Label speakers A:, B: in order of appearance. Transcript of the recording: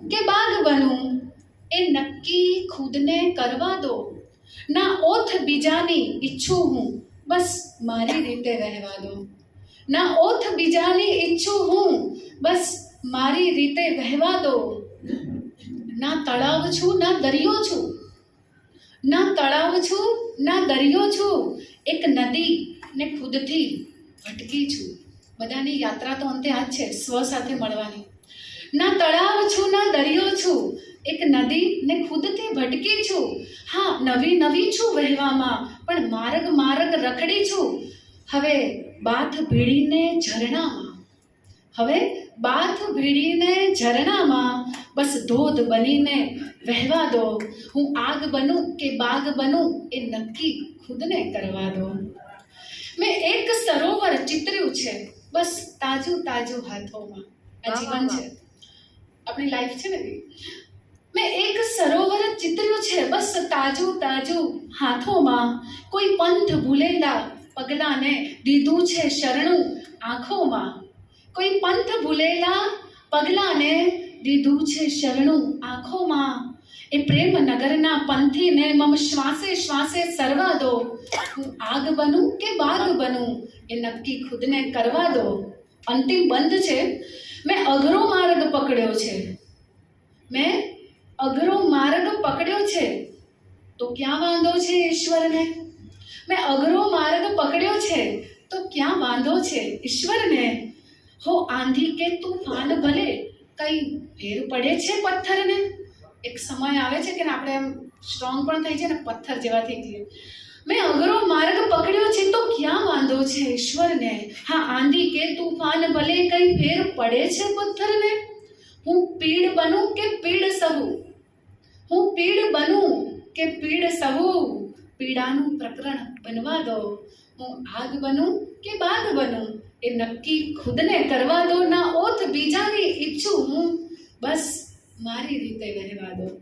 A: કે બાગ બનું, એ નક્કી ખુદને કરવા દો. ના ઓથ બીજાની ઈચ્છું હું, બસ મારી રીતે રહેવા દો. ના ઓથ બીજાની ઈચ્છું હું, બસ મારી રીતે વહેવા દો. ના તળાવ છું, ના દરિયો છું. ના તળાવ છું, ના દરિયો છું. એક નદી ને ખુદથી ભટકી છું. બધાની યાત્રા તો અંતે આ જ છે, સ્વ સાથે મળવાની. ના તળાવ છું ના દરિયો છું. એક નદી ને ખુદથી ભટકી છું. હા નવી નવી છું વહેવામાં પણ માર્ગ માર્ગ રખડી છું. હવે બાથ ભીડીને ઝરણામાં. હવે બાથ ભીડીને ઝરણામાં. બસ ધોધ બનીને વહેવા દો. હું આગ બનું કે બાગ બનું એ નક્કી ખુદને કરવા દો. મેં એક સરોવર ચિતર્યું છે. બસ તાજું તાજું હાથોમાં. આ જીવન છે આપણી લાઈફ છે ને મેં એક સરોવર ચિતર્યું છે. બસ તાજું તાજું હાથોમાં કોઈ પંથ ભૂલેલા પગલાને દીધું છે શરણું આંખોમાં. કોઈ પંથ ભૂલેલા પગલાને દીધું છે શરણું આંખોમાં. એ પ્રેમ નગરના પંથીને મમ શ્વાસે શ્વાસે સરવા દો. હું આગ બનું કે બાગ બનું એ નક્કી ખુદને કરવા દો. અંતિમ બંધ છે. મેં અઘરો માર્ગ પકડ્યો છે. મેં અઘરો માર્ગ પકડ્યો છે. તો ક્યાં વાંધો છે ઈશ્વરને? મેં અઘરો માર્ગ પકડ્યો છે. તો ક્યાં વાંધો છે ઈશ્વરને? હો, આંધી કે તુફાન ભલે, કઈ ભેર પડે છે પથ્થરને? એક સમય આવે છે કે આપણે એમ સ્ટ્રોંગ પણ થઈ જાય ને, પથ્થર જેવા થઈ જઈએ મેં અઘરો માર્ગ પકડ્યો છે તો ક્યાં વાંધો છે ઈશ્વરને. હા, આંધી કે તુફાન ભલે કઈ ફેર પડે છે પથ્થરને. હું પીડ બનું કે પીડ સહું હું પીડ બનું કે પીડ સહું પીડાનું પ્રકરણ બનવા દો. હું આગ બનું કે બાગ બનું? એ નક્કી ખુદને કરવા દો. ના ઓથ બીજાની ઈચ્છું હું. બસ મારી રીતે રહેવા દો.